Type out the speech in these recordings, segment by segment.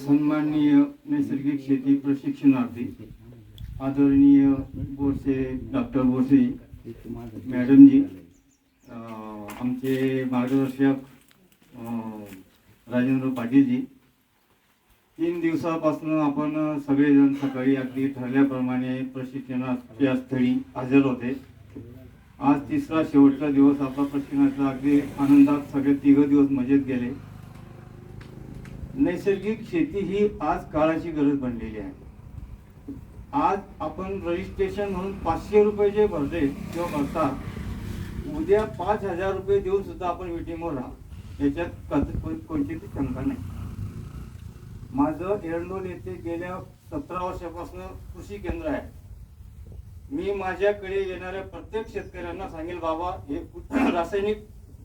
सन्माननीय नैसर्गिक शेती प्रशिक्षणार्थी आदरणीय बोरसे डॉक्टर बोरसे मॅडमजी आमचे मार्गदर्शक राजेंद्र पाटीलजी. तीन दिवसापासून आपण सगळेजण सकाळी अगदी ठरल्याप्रमाणे प्रशिक्षणाच्या स्थळी हजर होते. आज तिसरा शेवटचा दिवस. आपला प्रशिक्षणाचा अगदी आनंदात सगळे तिघ दिवस मजेत गेले. नैसर्गिक शेती ही आज काळाची गरज बनलेली आहे. आज आपण रजिस्ट्रेशन म्हणून पाचशे रुपये जे भरले किंवा भरतात उद्या पाच हजार रुपये देऊन सुद्धा आपण वेटिंगवर राहा. याच्यात कत- को- कोणतीच शंका नाही. माझं एरंडोल येथे गेल्या सतरा वर्षापासून कृषी केंद्र आहे. मी माझ्याकडे येणाऱ्या प्रत्येक शेतकऱ्यांना सांगेल बाबा हे रासायनिक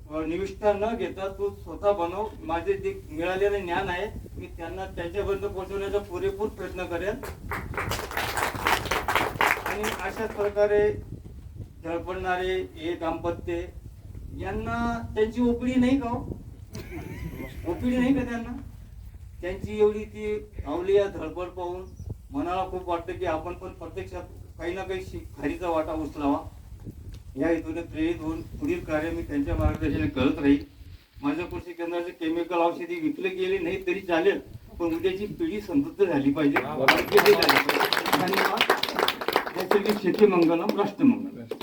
निविष्ठा न घेता तू स्वतः बनव. माझे जे मिळालेले ज्ञान आहे मी त्यांना त्यांच्यापर्यंत पोहोचवण्याचा पुरेपूर प्रयत्न करेन. आणि अशाच प्रकारे धडपडणारे हे दाम्पत्य यांना त्यांची ओपडी नाही का हो? नाही का त्यांना? त्यांची एवढी ती अवलिया धडपड पाहून मनाला खूप वाटतं की आपण पण प्रत्यक्षात काही ना काही खारीचा वाटा उचलावा. या हेतूने प्रेरित होऊन पुढील कार्य मी त्यांच्या मार्गदर्शनाने करत राहील. माझ्या कृषी केंद्राचे केमिकल औषधी विकले गेले नाही तरी चालेल पण उद्याची पिढी समृद्ध झाली पाहिजे. धन्यवाद. शेती मंगलम राष्ट्रमंगलम